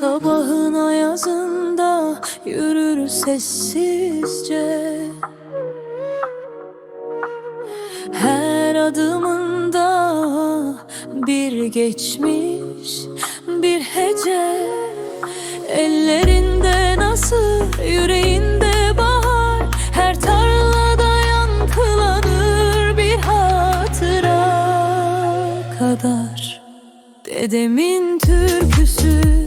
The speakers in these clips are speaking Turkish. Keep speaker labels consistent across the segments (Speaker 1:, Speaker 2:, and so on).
Speaker 1: Sabahın ayazında yürür sessizce. Her adımında bir geçmiş bir hece. Ellerinde nasıl yüreğinde bahar. Her tarlada yankılanır bir hatıra kadar. Dedemin türküsü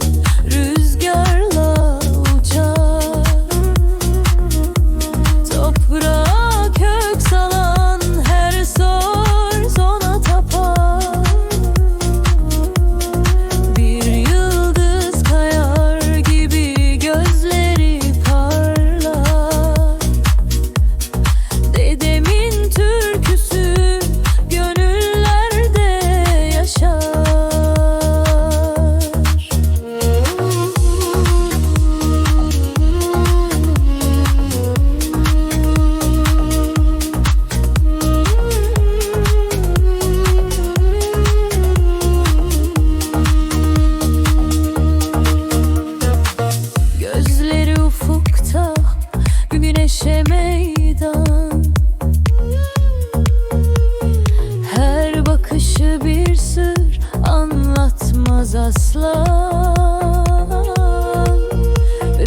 Speaker 1: Bakışı bir sır anlatmaz asla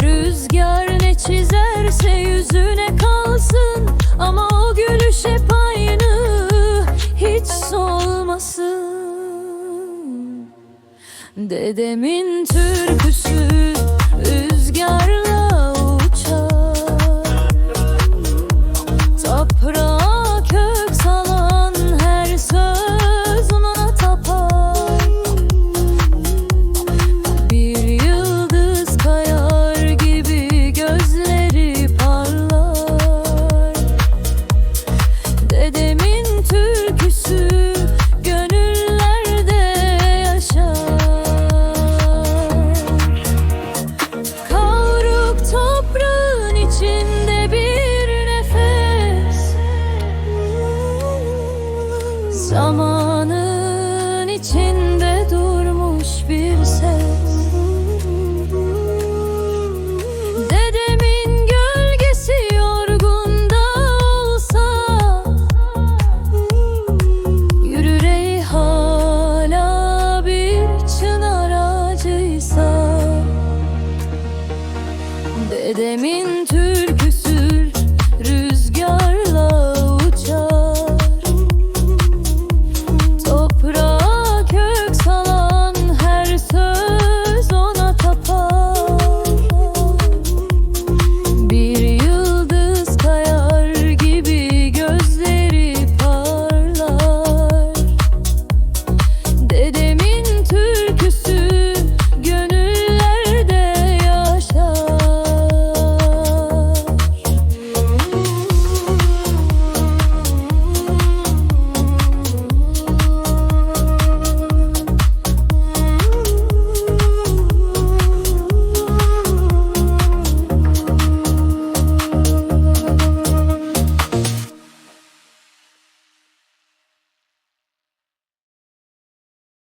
Speaker 1: Rüzgar ne çizerse yüzüne kalsın Ama o gülüş hep hiç solmasın. Dedemin türküsü Zamanın içinde durmuş bir ses. Dedemin gölgesi yorgun da olsa Yürür ey hala bir çınar ağacıysa Dedemin tüy